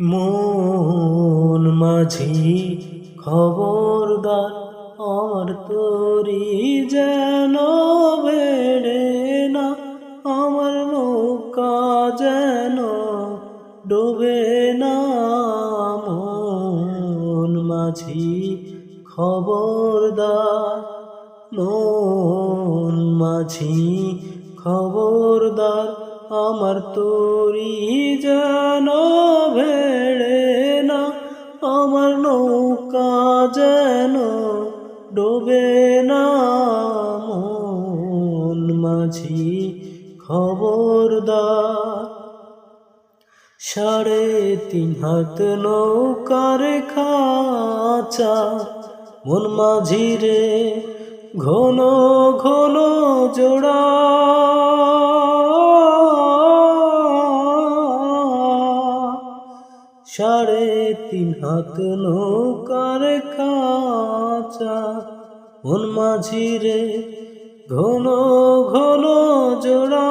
মন মাঝি খবরদার, আমার তোরি যেন বেড়ে না, আমার নৌকা যেন ডোবে না। মন মাঝি খবরদার, মন মাঝি খবরদার, আমার তোরি যেন ভেড়ে নৌকা যেন ডোবে না মন মাঝি খবরদার। সাড়ে তিন হাত নৌকার খাঁচা, মন মাঝি রে ঘন ঘন জোড়া। সাড়ে তিন হাত নৌকার কাঁচা উন মাঝিরে ঘন ঘন জোড়া